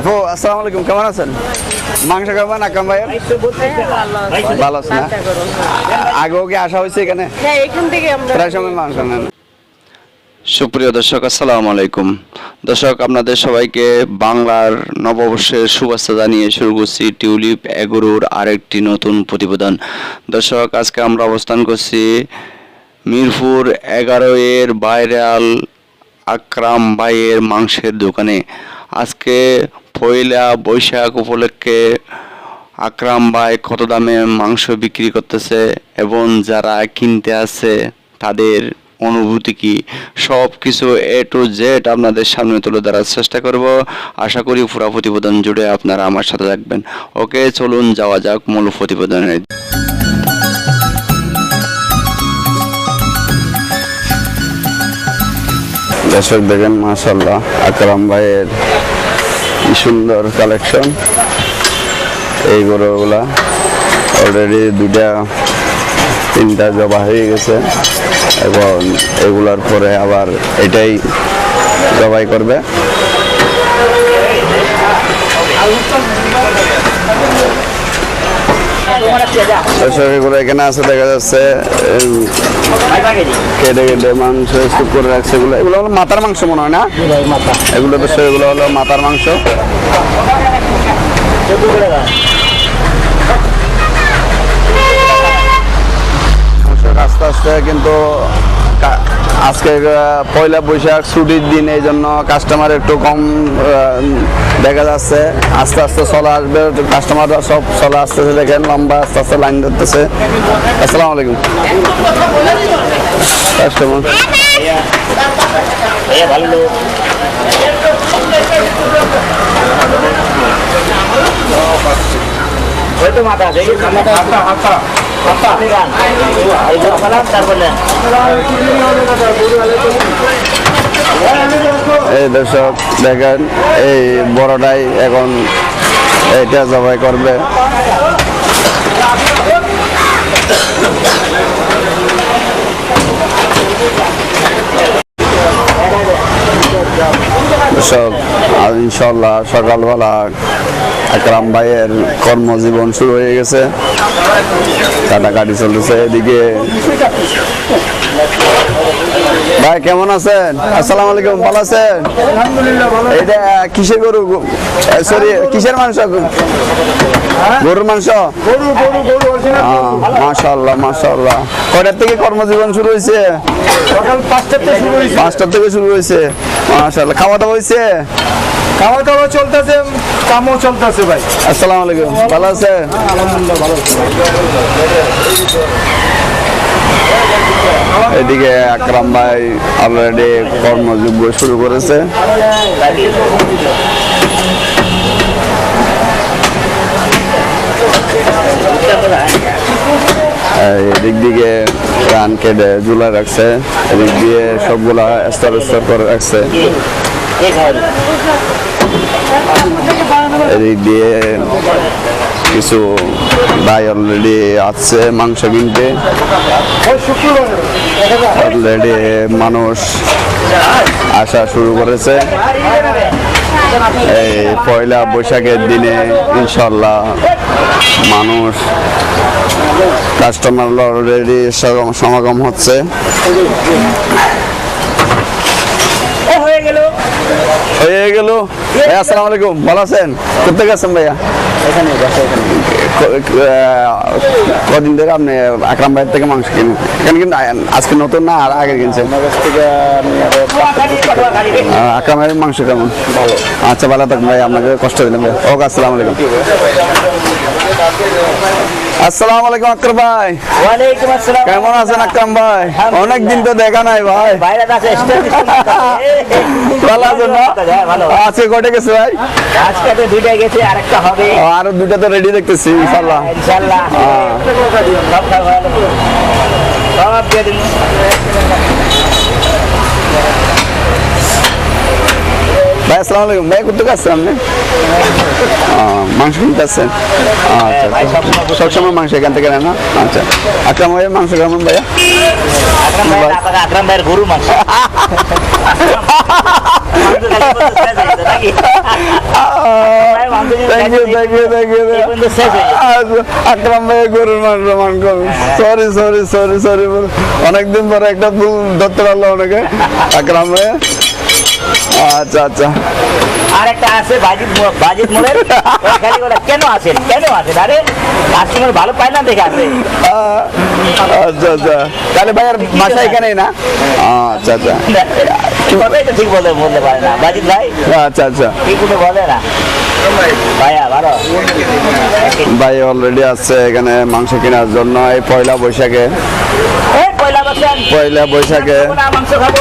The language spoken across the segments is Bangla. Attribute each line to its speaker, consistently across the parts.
Speaker 1: আপু আসসালামু আলাইকুম কেমন আছেন? মাংস খাবেন আকরাম ভাইয়ের? ভালো আছেন না? আগেও কি আসা হয়েছে এখানে?
Speaker 2: হ্যাঁ এখান থেকে আমরা
Speaker 1: প্রায় সময় মাংস নেন। সুপ্রিয় দর্শক আসসালামু আলাইকুম। দর্শক আপনাদের সবাইকে বাংলার নববর্ষের শুভেচ্ছা জানিয়ে শুরু করছি টিউলিপ এগুরুর আরেকটি নতুন প্রতিবেদন। দর্শক আজকে আমরা অবস্থান করছি মিরপুর এগারো এর বাইরাল আকরাম ভাইয়ের মাংসের দোকানে। আজকে পয়লা বৈশাখ উপলক্ষে আকরাম ভাই কত দামে মাংস বিক্রি করতেছে এবং যারা কিনতে আছে তাদের অনুভূতি কি? সব কিছু এ টু জেড আপনাদের সামনে তুলে ধরার চেষ্টা করব। আশা করি পুরা প্রতিবেদন জুড়ে আপনারা আমার সাথে থাকবেন। ওকে, চলুন যাওয়া যাক মূল প্রতিবেদনে। দর্শক দেখেন মাশাল্লাহ আকরাম ভাইয়ের কি সুন্দর কালেকশন এই গরুগুলা অলরেডি দুটা তিনটা জবা হয়ে গেছে। এবং এগুলার পরে আবার এটাই জবাই করবে। এগুলো এখানে আছে, দেখা যাচ্ছে কেটে কেটে মাংস স্তূপ রাখছে এগুলো। এগুলো হলো মাথার মাংস মনে হয় না? এগুলো তো এগুলো হলো মাথার মাংস। আস্তে আস্তে কিন্তু আজকে পয়লা বৈশাখ, ছুটির দিন, এই জন্য কাস্টমার একটু কম দেখা যাচ্ছে। আস্তে আস্তে চলে আসবে কাস্টমাররা সব চলে আসতেছে, দেখেন লম্বা আস্তে আস্তে লাইন ধরতেছে। আসসালামু আলাইকুম। কাস্টমার
Speaker 3: ওই তো মাথা দেখি মাথা গান এই যে সালাম তারপরে
Speaker 1: এই দর্শক দেখেন এই বড়টাই এখন এইটা জবাই করবে। দর্শক আজ ইনশাল্লাহ সকালবেলা আকরাম ভাইয়ের কর্মজীবন শুরু হয়ে গেছে। কাটাকাটি চলতেছে এদিকে। ভাই কেমন আছেন? আসসালামু আলাইকুম ভালো আছেন? এটা কিসের গরু? সরি কিসের মাংস? গরুর মাংস? মাশাল্লাহ মাশাল্লাহ কয়টার থেকে কর্মজীবন শুরু হয়েছে?
Speaker 4: পাঁচটার থেকে শুরু হয়েছে।
Speaker 1: পাঁচটার থেকে শুরু হয়েছে মাশাল্লাহ খাওয়া দাওয়া হয়েছে?
Speaker 4: খাওয়া দাওয়া চলতেছে, কামও চলতেছে ভাই।
Speaker 1: আসসালামু আলাইকুম। ভালো আছে? এদিকে আকরাম ভাই অলরেডি কর্মযোগ্য শুরু করেছে। এদিক দিকে রান কেটে ঝুলা রাখছে, এদিক দিয়ে সবগুলা স্তর স্তর করে রাখছে। এদিক দিয়ে কিছু ভাই অলরেডি আছে, মাংস কিনতে অলরেডি মানুষ আসা শুরু করেছে। এই পয়লা বৈশাখের দিনে ইনশাল্লাহ মানুষ কাস্টমার অলরেডি সমাগম হচ্ছে
Speaker 3: হয়ে গেল
Speaker 1: হয়ে গেল। ভাই আসসালামু আলাইকুম। ভালো আছেন? কোথায় গেছেন ভাইয়া?
Speaker 3: এখানে
Speaker 1: কদিন ধরে আপনি আকরাম ভাইয়ের থেকে মাংস কিনেন? এখানে কিন্তু আজকে নতুন না আর আগে কিনছেন? আকরাম ভাইয়ের মাংস কেমন? ভালো। আচ্ছা ভালো থাকুন ভাই আপনাকে কষ্ট দিলাম ভাই। ওকে আসসালামু আলাইকুম। আসসালামু আলাইকুম আকরাম ভাই।
Speaker 3: ওয়ালাইকুম আসসালাম।
Speaker 1: কেমন আছেন আকরাম ভাই? অনেক দিন তো দেখা নাই ভাই।
Speaker 3: বাইরে আছে
Speaker 1: ভালো আছেন না?
Speaker 3: হ্যাঁ, ভালো।
Speaker 1: আজকে কটে গেছে ভাই?
Speaker 3: আজকে তো দুইটা গেছে আরেকটা হবে।
Speaker 1: আরও দুইটা তো রেডি দেখতেছি ইনশাল্লাহ
Speaker 3: ইনশাআল্লাহ। সব ভালো। সব দিয়ে দিন।
Speaker 1: ভাই আসসালামু আলাইকুম। ভাই কোথেকে আসছেন আপনি? মাংস কিনতে আসছেন? আচ্ছা আচ্ছা।
Speaker 3: সবসময়-
Speaker 1: মাংস এখান থেকে নেন না? আচ্ছা। আকরাম ভাইয়ের মাংস কেমন ভাইয়া?
Speaker 3: আকরাম ভাই আকরাম ভাইয়ের গরু মাংস।
Speaker 1: আকরাম ভাই গরুর মাংস মান সরি সরি সরি সরি অনেকদিন পরে একটা ভুল ধরতে পারল অনেকে আকরাম ভাই আচ্ছা আচ্ছা।
Speaker 3: আর একটা আছে বাজিত বাজিত মোড়ের। খালি বলে, কেন আসেন? কেন আসেন? আরে কাস্টমার ভালো পায় না দেখে আসে।
Speaker 1: আচ্ছা আচ্ছা। তাহলে ভাইয়ার বাসা এখানেই না? আচ্ছা আচ্ছা।
Speaker 3: কবে তো ঠিক বলতে বলতে পারে না। বাজিত ভাই?
Speaker 1: আচ্ছা আচ্ছা।
Speaker 3: ঠিক কোনো বলে না।
Speaker 1: ভাই অলরেডি আছে এখানে মাংস কেনার জন্য। এই পয়লা বৈশাখে।
Speaker 3: পয়লা বছর
Speaker 1: পয়লা বৈশাখে।
Speaker 3: মাংস খাব।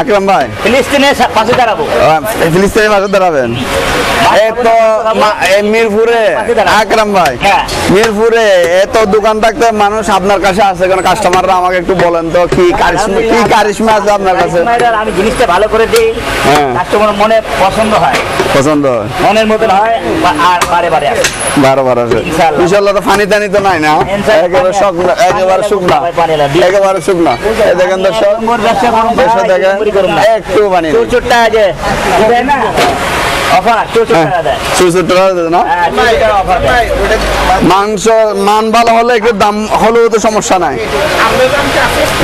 Speaker 1: আকরাম ভাই।
Speaker 3: ফিলিস্তিনের পাশে দাঁড়াবো।
Speaker 1: ফিলিস্তিনের মাঝে দাঁড়াবেন। এই তো মিরপুরে আকরাম ভাই
Speaker 3: হ্যাঁ।
Speaker 1: মিরপুরে এত দোকান থাকতে মানুষ আপনার কাছে আছে কেন কাস্টমাররা আমাকে একটু বলেন তো কি কারিশমা কি কারিশমা আছে আপনার কাছে?
Speaker 3: আমি জিনিসটা ভালো করে দিই।
Speaker 1: হ্যাঁ।
Speaker 3: কাস্টমার মনে পছন্দ হয়।
Speaker 1: পছন্দ হয়?
Speaker 3: মনের মতন হয় আর বারে বারে আসে।
Speaker 1: বারো বারো আছে
Speaker 3: ইনশাআল্লাহ।
Speaker 1: তো টানি তো নাই না? একেবারে শুকনো একেবারে শুকনো। একেবারে শুকনো। এই দেখেন দর্শক দেখেন।
Speaker 3: চুরি করুন না।
Speaker 1: একটু পানি
Speaker 3: চোর চোরটা যে দেয় না? অফার দেয়। হ্যাঁ, দেয়।
Speaker 1: মাংস মান ভালো হলে একটু দাম হলেও তো সমস্যা নাই।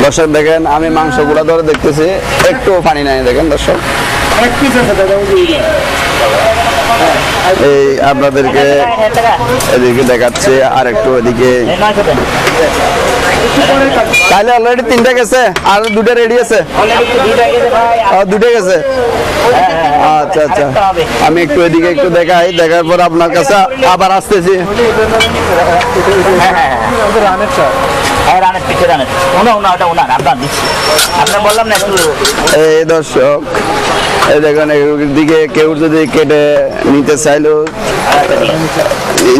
Speaker 1: দর্শক দেখেন আমি মাংসগুলা ধরে দেখতেছি। একটু পানি নাই দেখেন দর্শক। এই আপনাদেরকে এদিকে দেখাচ্ছি আর একটু এদিকে তাহলে অলরেডি তিনটা গেছে আর দুটো রেডি আছে। দুটো গেছে। আচ্ছা আচ্ছা। আমি একটু এদিকে একটু দেখাই দেখার পর আপনার কাছে আবার আসতেছি। এই দর্শক এই দেখেন দিকে কেউ যদি কেটে নিতে চাইলেও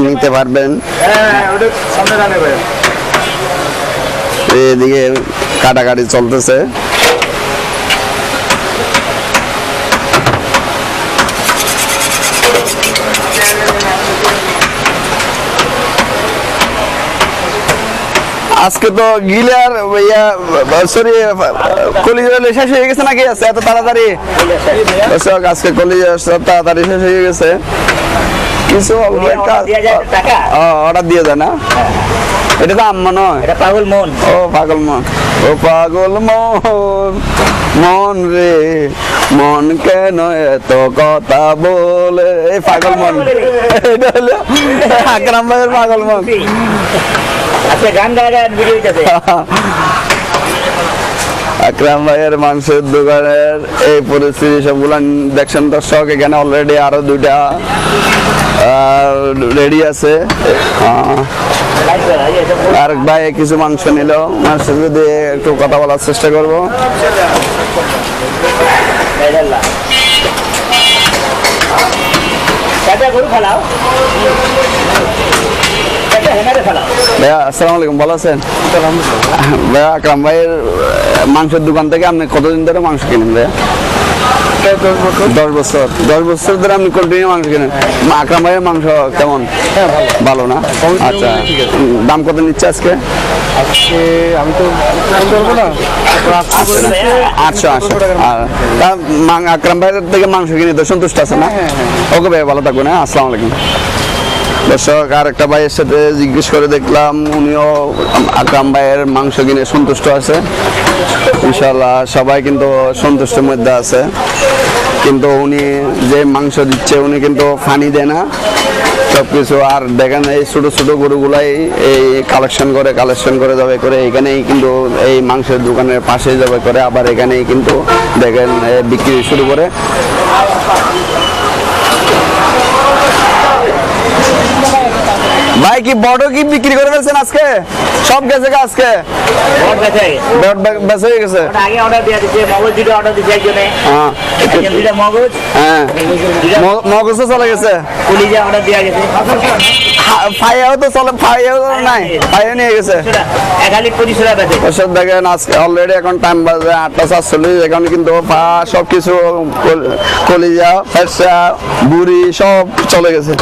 Speaker 1: নিতে পারবেন। এদিকে কাটাকাটি চলতেছে। আজকে তো গিলার ইয়া সরি কলিজার শেষ হয়ে গেছে নাকি? আছে এত তাড়াতাড়ি? আজকে কলিজা তাড়াতাড়ি শেষ হয়ে গেছে। কিছু
Speaker 3: যায়
Speaker 1: অর্ডার দিয়ে দেয় না এটা তো আম্মা নয়।
Speaker 3: এটা পাগল মন।
Speaker 1: ও পাগল মন। ও পাগল মন। মন রে মন কেন এত কথা বলে? এই পাগল মন। এটা হলো আকরাম ভাইয়ের পাগল মন।
Speaker 3: আচ্ছা গান গায় ভিডিও
Speaker 1: আকরাম ভাইয়ের মাংসের দোকানের এই পরিস্থিতি সবগুলো দেখছেন দর্শক এখানে অলরেডি আরও দুইটা রেডি আছে। আর ভাই কিছু মাংস নিল। মাংস যদি একটু কথা বলার চেষ্টা করব। ভাইয়া আসসালামু আলাইকুম ভালো আছেন? ভাইয়া আকরাম ভাইয়ের মাংসের দোকান থেকে আপনি কতদিন ধরে মাংস কিনেন ভাইয়া? দশ বছর। দশ বছর ধরে আপনি কন্টিনিউ মাংস কিনেন আকরাম ভাইয়ের মাংস কেমন ভালো। না? আচ্ছা দাম কত নিচ্ছে আজকে?
Speaker 4: আজকে আমি তো বলতে পারব না।
Speaker 1: আটশো আটশো আর তা মাং- আকরাম ভাইয়ের থেকে মাংস কিনে তো সন্তুষ্ট আছে না? ওকে ভাই ভালো থাকবেন না আসসালামু আলাইকুম। দর্শক, আর একটা ভাইয়ের সাথে জিজ্ঞেস করে দেখলাম, উনিও আকরাম ভাইয়ের মাংস কিনে সন্তুষ্ট আছে। ইনশাল্লাহ সবাই কিন্তু সন্তুষ্টের মধ্যে আছে। কিন্তু উনি যে মাংস দিচ্ছে, উনি কিন্তু ফানি দেয় না। সব কিছু আর দেখেন এই ছোটো ছোটো গরুগুলাই এই কালেকশন করে কালেকশন করে, যাবে করে, এখানেই কিন্তু এই মাংসের দোকানের পাশে যাবে করে, আবার এখানেই কিন্তু দেখেন বিক্রি শুরু করে। কি বড় কি বিক্রি করে ফেলছেন আজকে? সব গেছে গা আজকে?
Speaker 3: বেঁচে
Speaker 1: হয়ে গেছে।
Speaker 3: আগে অর্ডার দিয়ে মগজ দুটো অর্ডার একজনে।
Speaker 1: হ্যাঁ।
Speaker 3: একজন দুটা মগজ
Speaker 1: হ্যাঁ। চলে গেছে।
Speaker 3: পুলিশে অর্ডার দেওয়া গেছে।
Speaker 1: ফাইয়াও তো চলে ফাইয়াও নাই। নিয়ে গেছে।
Speaker 3: বেঁচে।
Speaker 1: দেখেন আজকে অলরেডি এখন টাইম বাজে আটটা সাতচল্লিশ এখন কিন্তু সব কিছু কল- কলিজা ফেরসা বুড়ি সব চলে গেছে।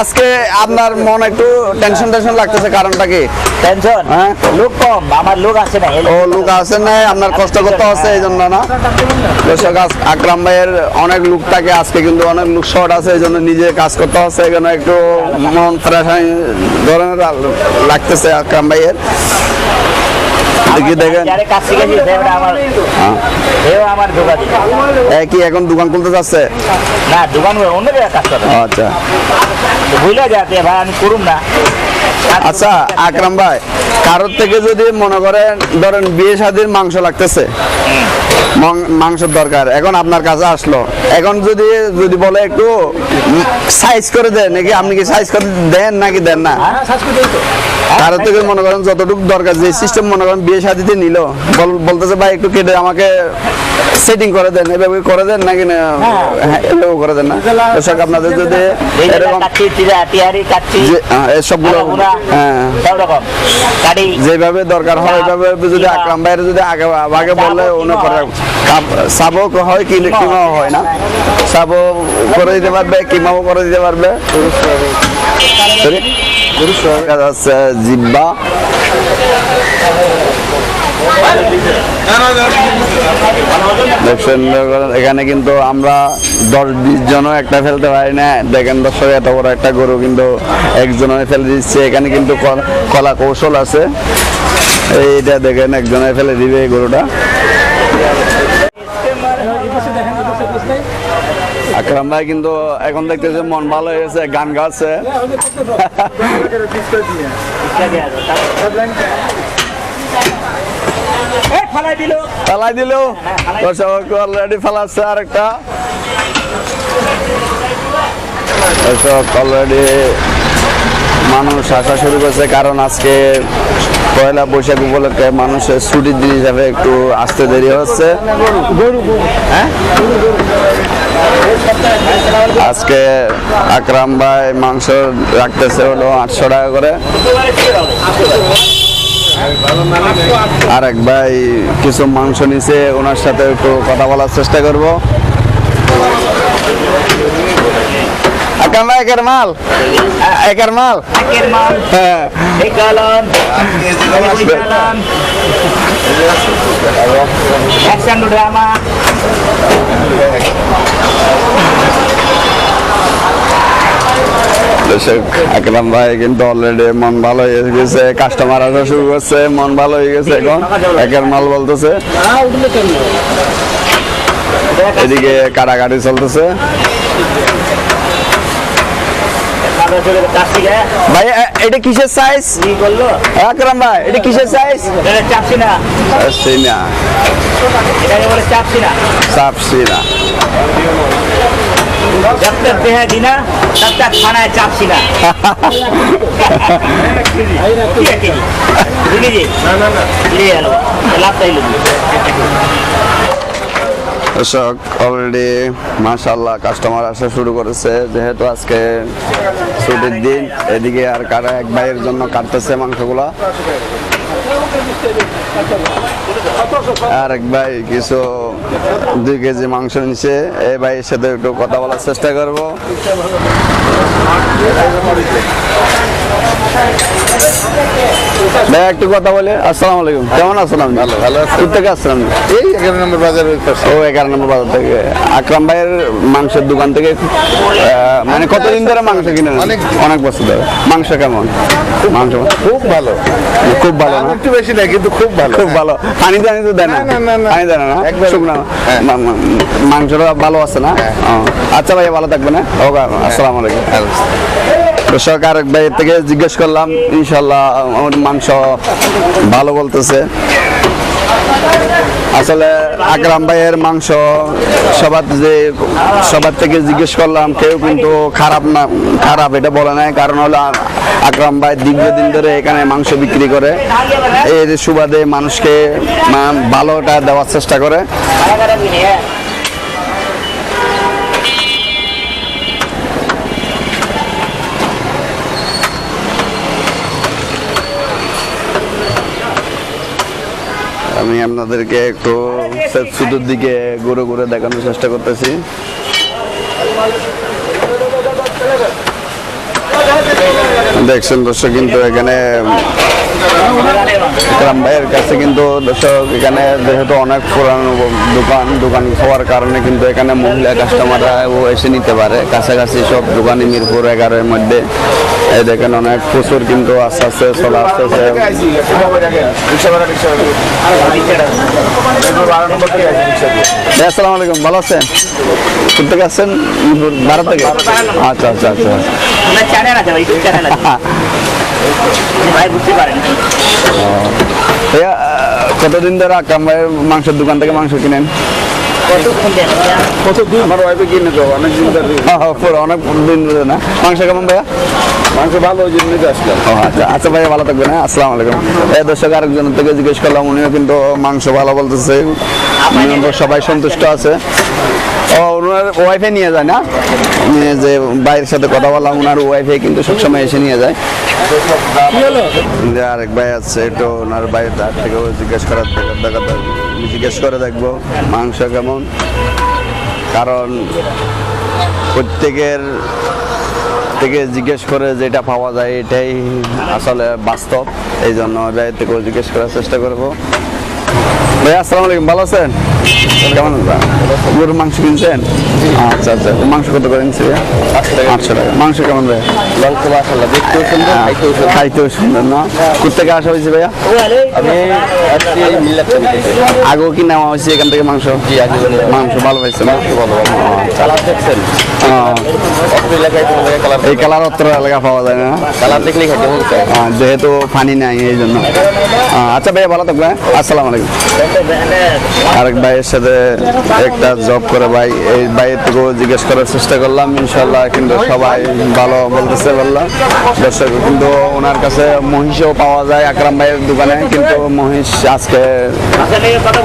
Speaker 1: আজকে আপনার মন একটু টেনশন টেনশন লাগতেছে কারণটা কি?
Speaker 3: টেনশন
Speaker 1: হ্যাঁ?
Speaker 3: লোক কম আমার লোক আছে না
Speaker 1: ও লোক আছে না আপনার কষ্ট করতে হচ্ছে এই জন্য না? দর্শক আকরাম ভাইয়ের অনেক লোক থাকে আজকে কিন্তু অনেক লোক শর্ট আছে এই জন্য নিজে কাজ করতে হচ্ছে জন্য একটু মন ফ্রেশ ধরনের লাগতেছে আকরাম ভাইয়ের। দেখি দেখেন। হ্যাঁ। কি এখন দোকান খুলতে যাচ্ছে?
Speaker 3: না দোকান অন্য জায়গায় কাজ করে।
Speaker 1: আচ্ছা।
Speaker 3: বুঝলে যাতে ভাই আমি করুম না।
Speaker 1: আচ্ছা আকরাম ভাই কারোর থেকে যদি মনে করেন ধরেন বিয়ে শাদির মাংস লাগতেছে মাংসের দরকার এখন আপনার কাছে আসলো এখন যদি যদি বলে একটু সাইজ করে দেন নাকি আপনি কি সাইজ করে দেন নাকি দেন না? কারোর থেকে মনে করেন যতটুকু দরকার যে সিস্টেম মনে করেন বিয়ে শাদিতে নিল বলতেছে ভাই একটু কেটে আমাকে সেটিং করে দেন এভাবে করে দেন নাকি না হ্যাঁ। এভাবে করে দেন না? দর্শক আপনাদের যদি এরকম
Speaker 3: কাটছি
Speaker 1: হ্যাঁ, যেভাবে দরকার হয় ওইভাবে যদি আকরাম ভাইয়ের যদি আগে আগে বললে উনি করে সাবো হয় কি কিমাও হয় না। সাবো করে দিতে পারবে কিমাও করে দিতে পারবে? জিব্বা। দেখছেন এখানে কিন্তু আমরা দশ বিশ জনও একটা ফেলতে পারি না। দেখেন দর্শক এত বড় একটা গরু কিন্তু একজনে ফেলে দিচ্ছে। এখানে কিন্তু কলা কৌশল আছে। এইটা দেখেন একজনে ফেলে দিবে এই গরুটা। আকরাম ভাই কিন্তু এখন দেখতেছে মন ভালো হয়ে গেছে গান গাচ্ছে।
Speaker 3: এই ফালাই দিল।
Speaker 1: অলরেডি ফালাচ্ছে আর একটা অলরেডি মানুষ আসা শুরু করছে, কারণ আজকে পয়লা বৈশাখ উপলক্ষে মানুষের ছুটির দিন হিসাবে একটু আসতে দেরি হচ্ছে। হ্যাঁ? আজকে আকরাম ভাই মাংস রাখতেছে হলো আটশো টাকা করে। আরেক ভাই কিছু মাংস নিছে ওনার সাথে একটু কথা বলার চেষ্টা করব। একের মাল? একের মাল?
Speaker 3: একের মাল।
Speaker 1: হ্যাঁ।
Speaker 3: Action drama.
Speaker 1: দর্শক আকরাম ভাই কিন্তু অলরেডি মন ভালো হয়ে গেছে কাস্টমার আসা শুরু করছে মন ভালো হয়ে গেছে এখন। একের মাল বলতেছে। এদিকে কাটাকাটি চলতেছে। ভাই এটা কিসের সাইজ আকরাম ভাই এটা কিসের সাইজ
Speaker 3: এটা চাপছি না जब तक बेहद ही ना तब तक खाना है चापसी ना ठीक है जी लीजिए ले हलवा लाभ सही लीजिए
Speaker 1: দর্শক অলরেডি মাশাল্লাহ কাস্টমার আসা শুরু করেছে যেহেতু আজকে ছুটির দিন এদিকে আর কারা এক ভাইয়ের জন্য কাটতেছে মাংসগুলা আর এক ভাই কিছু দুই কেজি মাংস নিছে। এই ভাইয়ের সাথে একটু কথা বলার চেষ্টা করব। ভাই একটু কথা বলে। আসসালামু আলাইকুম। কেমন আছেন আপনি? ভালো ভালো কোথা থেকে আসছেন আপনি?
Speaker 4: এই এগারো নম্বর বাজার
Speaker 1: ও এগারো নম্বর বাজার থেকে। আকরাম ভাইয়ের মাংসের দোকান থেকে মানে কতদিন ধরে মাংস কিনেন?
Speaker 4: অনেক
Speaker 1: অনেক বছর ধরে। মাংস কেমন? মাংস
Speaker 4: খুব ভালো।
Speaker 1: খুব ভালো না?
Speaker 4: একটু বেশি না কিন্তু খুব ভালো।
Speaker 1: খুব ভালো। পানি তো দেয় না।
Speaker 4: না, না, না।
Speaker 1: পানি দেয় না
Speaker 4: একবারে।
Speaker 1: শুকনো
Speaker 4: হ্যাঁ।
Speaker 1: মাংসটা ভালো আছে না? আচ্ছা ভাইয়া ভালো থাকবেন হ্যাঁ? ওকে আসসালামু আলাইকুম। ভাইয়ের থেকে জিজ্ঞেস করলাম ইনশাল্লাহ আমার মাংস ভালো বলতেছে। আসলে আকরাম ভাইয়ের মাংস সবার যে সবার থেকে জিজ্ঞেস করলাম, কেউ কিন্তু খারাপ না, খারাপ এটা বলে নাই। কারণ হলো আকরাম ভাই দীর্ঘদিন ধরে এখানে মাংস বিক্রি করে। এর সুবাদে মানুষকে ভালোটা দেওয়ার চেষ্টা করে। আমি আপনাদেরকে একটু সুদূর দিকে ঘুরে ঘুরে দেখানোর চেষ্টা করতেছি। দেখছেন দর্শক, কিন্তু এখানে ইকরাম ভাইয়ের কাছে কিন্তু দর্শক, এখানে যেহেতু অনেক পুরানো দোকান দোকান হওয়ার কারণে কিন্তু এখানে মহিলা কাস্টমাররা ও এসে নিতে পারে। কাছাকাছি সব দোকানে মিরপুর এগারোর মধ্যে। দেখেন অনেক প্রচুর কিন্তু আস্তে আস্তে চলে আসতেছে। ভাই, আসসালামু আলাইকুম ভালো আছেন? কোথা ভারত থেকে? আচ্ছা আচ্ছা আচ্ছা। কতদিন ধরে আকাম ভাইয়ের মাংসের দোকান থেকে মাংস কিনেন? আমার ওয়াইফে কিনে অনেক দিন ধরে। অনেক দিন ধরে না। মাংস কেমন ভাইয়া? মাংস ভালো ওই জন্য আসলাম। আচ্ছা আচ্ছা ভাইয়া ভালো থাকবেন হ্যাঁ আসসালামু আলাইকুম। দর্শক আরেকজন থেকে জিজ্ঞেস করলাম উনিও কিন্তু মাংস ভালো বলতেছে। সবাই সন্তুষ্ট আছে। ওনার ওয়াইফে নিয়ে যায় না? যে ভাইয়ের সাথে কথা বললাম ওনার ওয়াইফে কিন্তু সবসময় এসে নিয়ে যায়। আরেক ভাই আছে একটু ওনার ভাইয়ের তার থেকেও জিজ্ঞেস করার দেখা জিজ্ঞেস করে দেখব মাংস কেমন। কারণ প্রত্যেকের থেকে জিজ্ঞেস করে যেটা পাওয়া যায় এটাই আসলে বাস্তব। এই জন্য ভাই থেকেও জিজ্ঞেস করার চেষ্টা করব। ভাই আসসালামু আলাইকুম ভালো আছেন? কেমন? গরুর মাংস কিনছেন? আচ্ছা আচ্ছা মাংস কত করে কিনছে আটশো টাকা। মাংস কেমন ভাই
Speaker 4: মাংস মাশাআল্লাহ। দেখতেও সুন্দর খাইতেও সুন্দর।
Speaker 1: খাইতেও সুন্দর না? কোথেকে আসা হয়েছে ভাইয়া?
Speaker 4: আমি
Speaker 1: আগেও কি নেওয়া হয়েছে এখান থেকে মাংস? মাংস ভালো পাইছে না?
Speaker 4: ভালো কালার দেখছেন? কালার
Speaker 1: এই কালার অত্র এলাকা পাওয়া যায় না?
Speaker 4: কালার দেখলেই খাইতে মন চায়
Speaker 1: আহ, যেহেতু পানি নাই এই জন্য। আচ্ছা ভাইয়া ভালো থাকবে হ্যাঁ? আসসালামু আলাইকুম। আরেক ভাইয়ের সাথে একটা জব করে ভাই। এই ভাইয়ের থেকেও জিজ্ঞেস করার চেষ্টা করলাম ইনশাল্লাহ কিন্তু সবাই ভালো বলতেছে বললাম দর্শক, কিন্তু ওনার কাছে মহিষও পাওয়া যায় আকরাম ভাইয়ের দোকানে, কিন্তু মহিষ আজকে
Speaker 3: কথা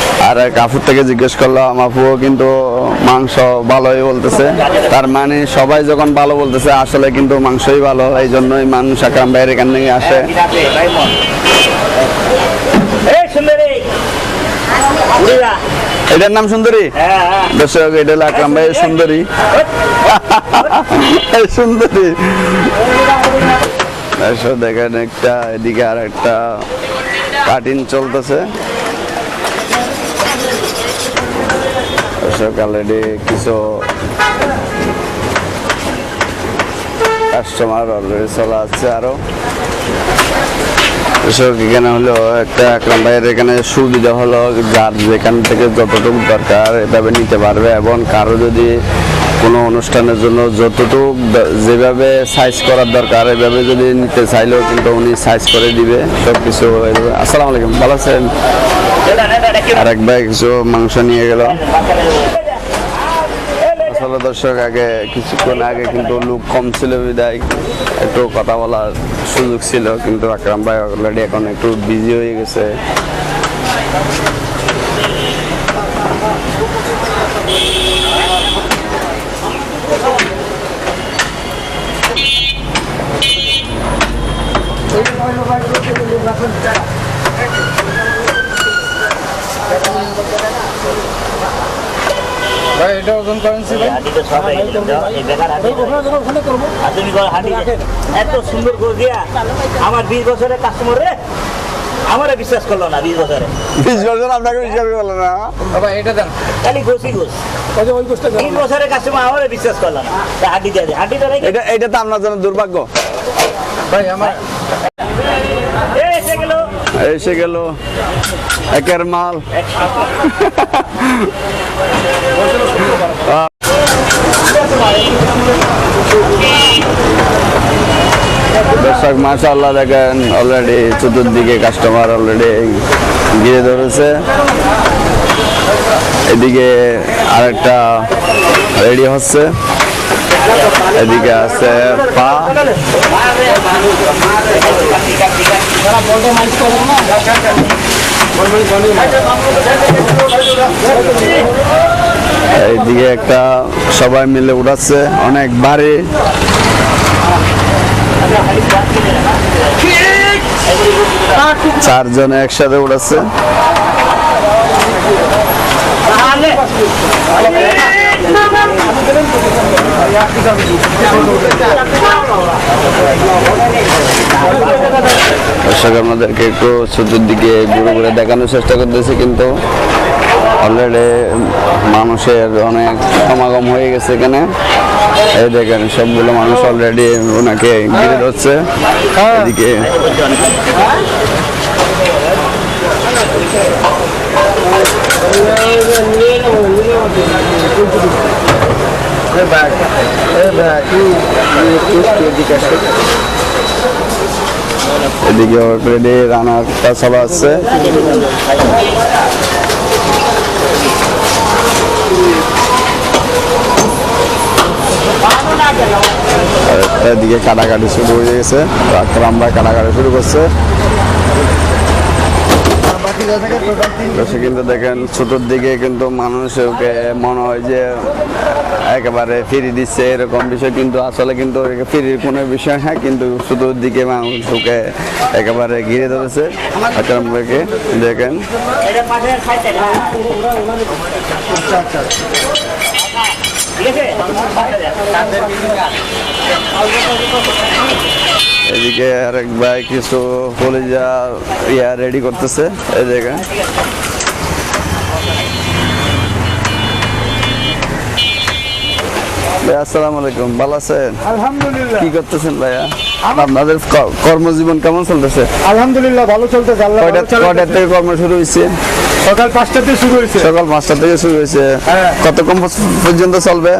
Speaker 1: আর এক আপুর থেকে জিজ্ঞেস করলাম আপুও কিন্তু মাংস ভালোই বলতেছে। তার মানে সবাই যখন ভালো বলতেছে আসলে কিন্তু মাংসই ভালো এই জন্যই মানুষ আকরাম ভাইয়ের এখান থেকে আসে। এটার নাম সুন্দরী?
Speaker 3: হ্যাঁ হ্যাঁ।
Speaker 1: দর্শক এটা হলো আকরাম ভাইয়ের সুন্দরী। সুন্দরী। দেখেন একটা এদিকে আর একটা কাটিং চলতেছে। দর্শক অলরেডি কিছু কাস্টমার অলরেডি চলে আসছে আরও। এখানে হলো একটা ভাইয়ের এখানে সুবিধা হলো যার যেখান থেকে যতটুকু দরকার এভাবে নিতে পারবে এবং কারও যদি কোনো অনুষ্ঠানের জন্য যতটুকু যেভাবে সাইজ করার দরকার, এভাবে যদি নিতে চাইলেও কিন্তু উনি সাইজ করে দিবে। সব কিছু আসসালামু আলাইকুম, ভালো আছেন? আর এক ভাই কিছু মাংস নিয়ে গেল। আসলে দর্শক, আগে কিছুক্ষণ আগে কিন্তু লোক কম ছিল বিদায়, একটু কথা বলার সুযোগ ছিল, কিন্তু আকরাম ভাই অলরেডি এখন একটু বিজি হয়ে গেছে।
Speaker 4: ভাই এটা ওজন কারেন্সি ভাই।
Speaker 3: হাঁটিতে সব এই বেকার হাঁটি আর তুমি করে হাঁটি এত সুন্দর করে দিয়া আমার বিশ বছরের কাস্টমার রে আমারে বিশ্বাস করল না বিশ বছরে।
Speaker 1: বিশ বছর আপনাকে বিশ্বাস করল না?
Speaker 4: ভাই এটা দেন।
Speaker 3: খালি ঘষি ঘুষ
Speaker 4: ওই ওই
Speaker 3: বিশ বছরের কাস্টমার আমারে বিশ্বাস করল না। হাঁটি দিয়ে দে হাঁটিটা রেখে
Speaker 1: এটা এটা তো আপনার জন্য দুর্ভাগ্য।
Speaker 4: ভাই আমার
Speaker 3: এসে গেল।
Speaker 1: এসে গেল। একের মাল। দর্শক, মাশাআল্লাহ দেখেন অলরেডি চতুর্দিকে কাস্টমার অলরেডি গিয়ে ধরেছে। এদিকে আরেকটা রেডি হচ্ছে। এদিকে আছে পা। এইদিকে একটা সবাই মিলে উড়াচ্ছে অনেক বাড়ি। চারজন একসাথে উড়াচ্ছে। দর্শক আমাদেরকে একটু চতুর্দিকে ঘুরে ঘুরে দেখানোর চেষ্টা করতেছে, কিন্তু অলরেডি মানুষের অনেক সমাগম হয়ে গেছে এখানে। এই দেখেন, সবগুলো মানুষ অলরেডি ওনাকে ঘিরে ধরছে। এদিকে এদিকে অলরেডি রানারটা সব আছে। এদিকে কাটাকাটি শুরু হয়ে গেছে। রাখলাম ভাই কাটাকাটি শুরু করছে। কিন্তু দেখেন ছোটোর দিকে কিন্তু মানুষকে মনে হয় যে একেবারে ফিরি দিচ্ছে এরকম বিষয় কিন্তু আসলে কিন্তু ফিরির কোনো বিষয় হ্যাঁ কিন্তু ছোটোর দিকে মানুষকে একেবারে ঘিরে ধরেছে। আচরণকে দেখেন
Speaker 3: এটা পাশে খাইতে ঠিক আছে
Speaker 1: এদিকে আরেক বাইক কিছু কলিজা ইয়া রেডি করতেছে এই দেখেন আসসালামু আলাইকুম। ভালো আছেন?
Speaker 4: আলহামদুলিল্লাহ।
Speaker 1: কি করতেছেন ভাইয়া? আপনাদের কর্মজীবন কেমন চলতেছে?
Speaker 4: আলহামদুলিল্লাহ ভালো চলতেছে আল্লাহ
Speaker 1: কয়টা থেকে কর্ম শুরু হয়েছে
Speaker 4: সকাল পাঁচটাতে শুরু হয়েছে
Speaker 1: সকাল পাঁচটা থেকে শুরু হয়েছে
Speaker 4: হ্যাঁ।
Speaker 1: কতক্ষণ পর্যন্ত চলবে?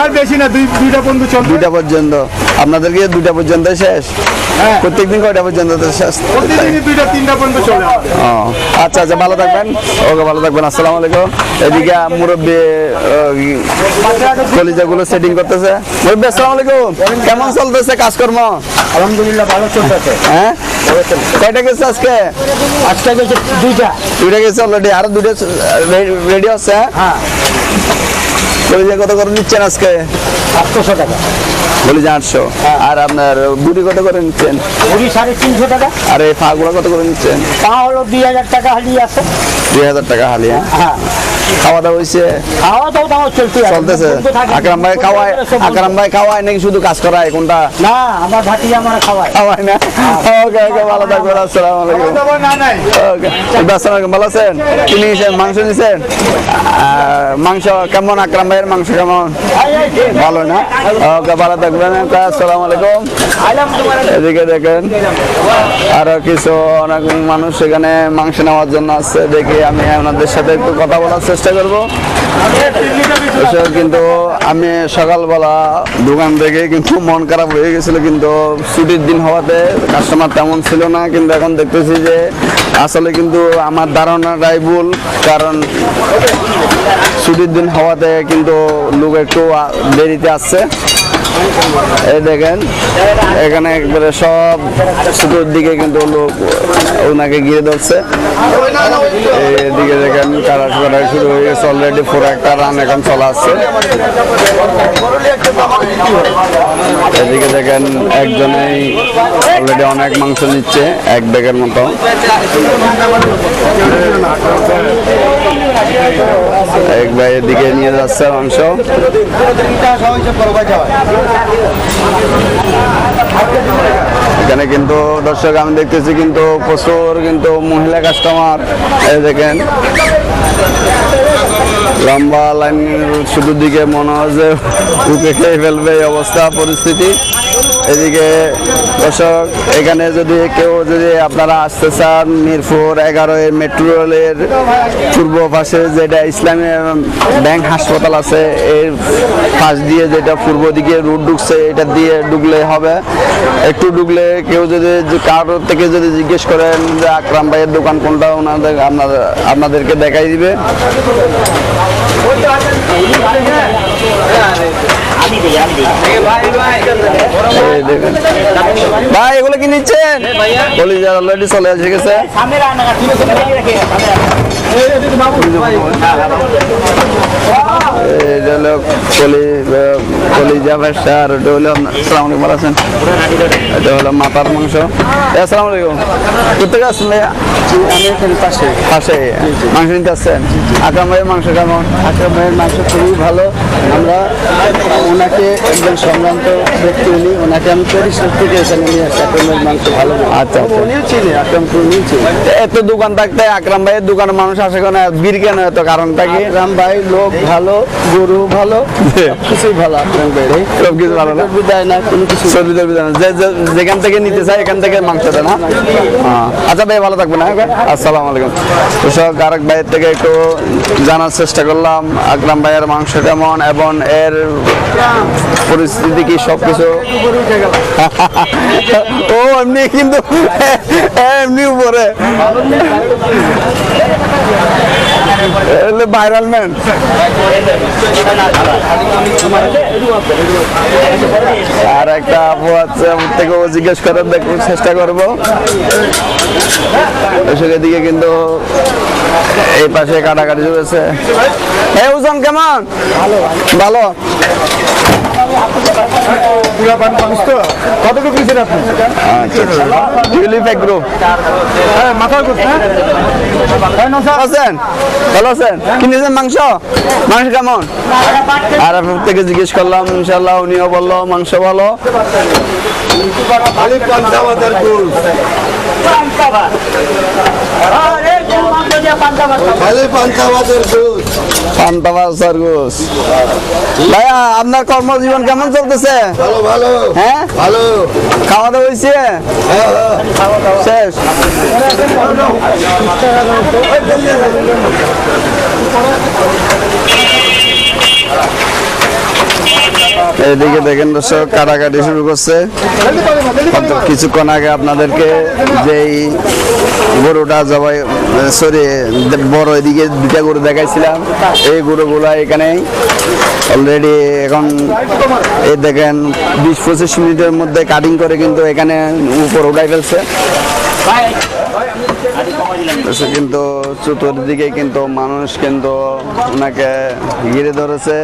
Speaker 4: আর বেশি না দুই দুইটা বন্ধু চলবে।
Speaker 1: দুইটা পর্যন্ত। আপনাদের কি দুইটা পর্যন্ত শেষ?
Speaker 4: হ্যাঁ।
Speaker 1: প্রত্যেকদিন কয়টা পর্যন্ত শেষ?
Speaker 4: দুইটা তিনটা পর্যন্ত চলে।
Speaker 1: ও, আচ্ছা আচ্ছা ভালো থাকবেন। ওকে ভালো থাকবেন। আসসালামু আলাইকুম। এদিকে মুরব্বী কলিজাগুলো সেটিং করতেছে? মুরব্বী আসসালামু আলাইকুম। কেমন চলতেছে কাজকর্ম?
Speaker 4: আলহামদুলিল্লাহ ভালো চলতেছে।
Speaker 1: হ্যাঁ? কয়টা গেছে আজকে?
Speaker 4: আজকে গেছে দুইটা।
Speaker 1: দুইটা গেছে অলরেডি আরও দুইটা রেডি হচ্ছে হ্যাঁ?
Speaker 4: হ্যাঁ
Speaker 1: কলিজা কত করে নিচ্ছেন আজকে?
Speaker 4: আটশোশো টাকা।
Speaker 1: কলিজা আটশো। আর আপনার বুড়ি কত করে নিচ্ছেন?
Speaker 4: মুড়ি সাড়ে তিনশো টাকা।
Speaker 1: আর এই ফাগুলো কত করে নিচ্ছেন?
Speaker 4: পা হলো দুই হাজার টাকা হালি আছে।
Speaker 1: দুই হাজার টাকা হালি হ্যাঁ?
Speaker 4: হ্যাঁ
Speaker 1: খাওয়া দাওয়া হয়েছে
Speaker 4: খাওয়া দাওয়া আছে।
Speaker 1: চলতেছে আকরাম ভাই খাওয়ায় আকরাম ভাই খাওয়ায় নাকি শুধু কাজ করায় কোনটা?
Speaker 4: না আমার ভাটি আমার খাওয়ায়।
Speaker 1: খাওয়ায় না? ওকে ওকে ভালো থাকবেন আসসালামু আলাইকুম।
Speaker 4: না নাই।
Speaker 1: ওকে আসসালামু আলাইকুম ভালো আছেন? কি নিয়েছেন মাংস নিয়েছেন? মাংস কেমন? আকরাম ভাইয়ের মাংস কেমন? ভালো না? ওকে ভালো থাকবেন আসসালামু আলাইকুম। এদিকে দেখেন আরও কিছু অনেক মানুষ সেখানে মাংস নেওয়ার জন্য আসছে দেখি আমি আপনাদের সাথে একটু কথা বলার চেষ্টা করব। কিন্তু আমি সকালবেলা দোকান থেকে কিন্তু মন খারাপ হয়ে গেছিল, কিন্তু ছুটির দিন হওয়াতে কাস্টমার তেমন ছিল না, কিন্তু এখন দেখতেছি যে আসলে কিন্তু আমার ধারণাটাই ভুল, কারণ ছুটির দিন হওয়াতে কিন্তু লোক একটু দেরিতে আসছে। এই দেখেন, এখানে একবারে সব শুধুর দিকে কিন্তু লোক ওনাকে গিয়ে ধরছে। এদিকে দেখেন কারাস করাই শুরু হয়ে গেছে অলরেডি পুরো একটা রান এখন চলা আসছে। এদিকে দেখেন একজনেই অলরেডি অনেক মাংস নিচ্ছে, এক ব্যাগের মতো। এক ভাই এদিকে নিয়ে যাচ্ছে মাংস। এখানে কিন্তু দর্শক আমি দেখতেছি কিন্তু প্রচুর কিন্তু মহিলা কাস্টমার দেখেন। লম্বা লাইন শুধু দিকে মনে হয় যে উকে খেয়ে ফেলবে এই অবস্থা, পরিস্থিতি। এদিকে দর্শক, এখানে যদি কেউ যদি আপনারা আসতে চান মিরপুর এগারো এর মেট্রো রেলের পূর্ব পাশে, যেটা ইসলামী ব্যাংক হাসপাতাল আছে, এর পাশ দিয়ে যেটা পূর্ব দিকে রুট ঢুকছে, এটা দিয়ে ঢুকলে হবে। একটু ঢুকলে কেউ যদি কারোর থেকে যদি জিজ্ঞেস করেন যে আকরাম ভাইয়ের দোকান কোনটা, ওনাদের আপনাদের আপনাদেরকে দেখাই দিবে। ভাই এগুলো কি নিচ্ছেন? কলিজা অলরেডি চলে এসে গেছে। কলিজা ব্যবসা আর এটা হলো আপনার আসসালামু আলাইকুম আছেন? এটা হলো মাথার মাংস। আসসালামু আলাইকুম। কোথেকে আসছেন
Speaker 4: আমি পাশে।
Speaker 1: পাশে। মাংস নিতে আসছেন? আকরাম ভাইয়ের মাংস কেমন?
Speaker 4: আকরাম ভাইয়ের মাংস খুবই ভালো। আমরা ওনাকে একজন সম্ভ্রান্ত ব্যক্তি উনি। ওনাকে আমি পরিশ্রম থেকে এখানে নিয়ে আসছি। আকরাম ভাইয়ের মাংস ভালো
Speaker 1: আচ্ছা, আচ্ছা।
Speaker 4: উনিও চিনি আকরামকে উনিও চিনি।
Speaker 1: এত দোকান থাকতে আকরাম ভাইয়ের দোকানে মানুষ আসে কেন? বীর কেন? এত কারণটা কি?
Speaker 4: আকরাম ভাই লোক ভালো গরু ভালো কিছুই ভালো আকরাম ভাই
Speaker 1: সব কিছু ভালো না?
Speaker 4: দেয় না কোনো কিছু
Speaker 1: সবজি টবজি দেন না। যেখান থেকে নিতে চাই এখান থেকে মাংস দেন হ্যাঁ? হ্যাঁ আচ্ছা ভাই ভালো থাকবেন হ্যাঁ? আসসালামু আলাইকুম। কৃষক আরেক ভাইয়ের থেকে একটু জানার চেষ্টা করলাম। আকরাম ভাইয়ের মাংস কেমন এবং এর পরিস্থিতি কি সব কিছু ও, এমনি কিন্তু এমনি উপরে। ভাইরাল ম্যান আর একটা আপু আছে থেকেও জিজ্ঞেস করার দেখব চেষ্টা করব। এসে দিকে কিন্তু এই পাশে কাটাকাটি চলেছে। এই ওজন কেমন? ভালো। মাংস? মাংস কেমন? আর থেকে জিজ্ঞেস করলাম ইনশাল্লাহ উনিও বলল মাংস ভালো।
Speaker 4: খালি
Speaker 1: ভাইয়া আপনার কর্মজীবন কেমন চলতেছে?
Speaker 4: ভালো ভালো।
Speaker 1: হ্যাঁ?
Speaker 4: ভালো।
Speaker 1: খাওয়া দাওয়া হয়েছে?
Speaker 4: হ্যাঁ হ্যাঁ।
Speaker 1: শেষ। এদিকে দেখেন দর্শক, কাটাকাটি শুরু করছে। কিছুক্ষণ আগে আপনাদেরকে যেই গরুটা জবাই, সরি, বড় এদিকে দুটা গরু দেখাইছিলাম। এই গরুগুলো এখানেই অলরেডি এখন এই দেখেন বিশ পঁচিশ মিনিটের মধ্যে কাটিং করে কিন্তু এখানে উপর উঠাই ফেলছে। কিন্তু চতুর্দিকে কিন্তু মানুষ কিন্তু ওনাকে ঘিরে ধরেছে।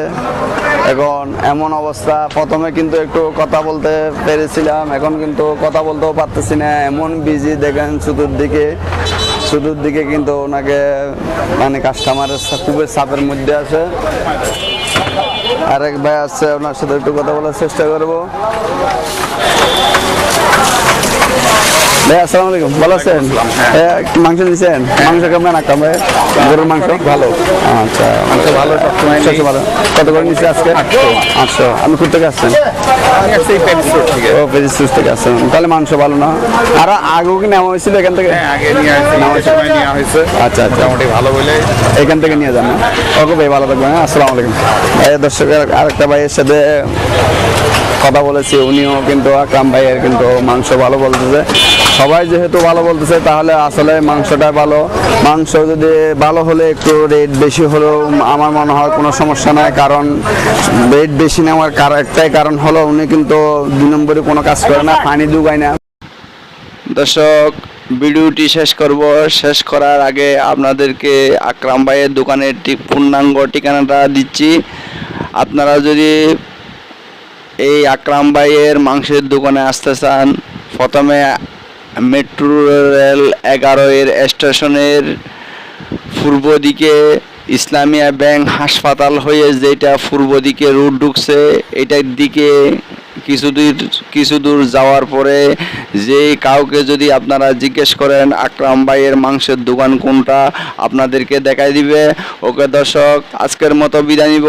Speaker 1: এখন এমন অবস্থা। প্রথমে কিন্তু একটু কথা বলতে পেরেছিলাম, এখন কিন্তু কথা বলতেও পারতেছি না। এমন বিজি দেখেন চতুর্দিকে চতুর্দিকে কিন্তু ওনাকে মানে কাস্টমারের খুবই চাপের মধ্যে আছে। আরেক ভাই আসছে ওনার সাথে একটু কথা বলার চেষ্টা করব। ভাই আসসালামু আলাইকুম। ভালো আছেন? মাংস দিয়েছেন মাংস কেমন একটা ভাই? গরুর মাংস? ভালো। আচ্ছা মাংস ভালো কত করে নিচ্ছে আজকে? আটশো। আপনি কোথা থেকে আসছেন? ও থেকে আসছেন। তাহলে মাংস ভালো না? আর আগেও কি নেওয়া হয়েছিল এখান থেকে?
Speaker 2: আগে নিয়ে নেওয়া হয়েছে।
Speaker 1: আচ্ছা আচ্ছা।
Speaker 2: মোটামুটি ভালো বলে।
Speaker 1: এখান থেকে নিয়ে যান ওকে ভাই ভালো থাকবেন হ্যাঁ? আসসালামু আলাইকুম। ভাই আরেকটা ভাইয়ের সাথে কথা বলেছি, উনিও কিন্তু আকরাম ভাইয়ের কিন্তু মাংস ভালো বলতেছে। সবাই যেহেতু ভালো বলতেছে, তাহলে আসলে মাংসটা ভালো। মাংস যদি ভালো হলে একটু রেট বেশি হলেও আমার মনে হয় কোনো সমস্যা নাই, কারণ রেট বেশি নেওয়ার কার একটাই কারণ হলো উনি কিন্তু দুই নম্বরে কোনো কাজ করে না, পানি দুগায় না। দর্শক, ভিডিওটি শেষ করব। শেষ করার আগে আপনাদেরকে আকরাম ভাইয়ের দোকানের পূর্ণাঙ্গ ঠিকানাটা দিচ্ছি। আপনারা যদি এই আকরাম ভাইয়ের মাংসের দোকানে আসতে চান। প্রথমে মেট্রো রেল এগারো এর স্টেশনের পূর্ব দিকে ইসলামিয়া ব্যাংক হাসপাতাল হয়ে যেটা পূর্ব দিকে রুট ঢুকছে, এটার দিকে কিছু দূর কিছু দূর যাওয়ার পরে যে কাউকে যদি আপনারা জিজ্ঞেস করেন, আকরাম ভাইয়ের মাংসের দোকান কোনটা? আপনাদেরকে দেখাই দিবে। ওকে দর্শক, আজকের মতো বিদায় নিব।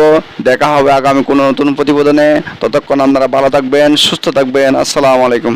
Speaker 1: দেখা হবে আগামী কোনো নতুন প্রতিবেদনে। ততক্ষণ আপনারা ভালো থাকবেন, সুস্থ থাকবেন। আসসালামু আলাইকুম।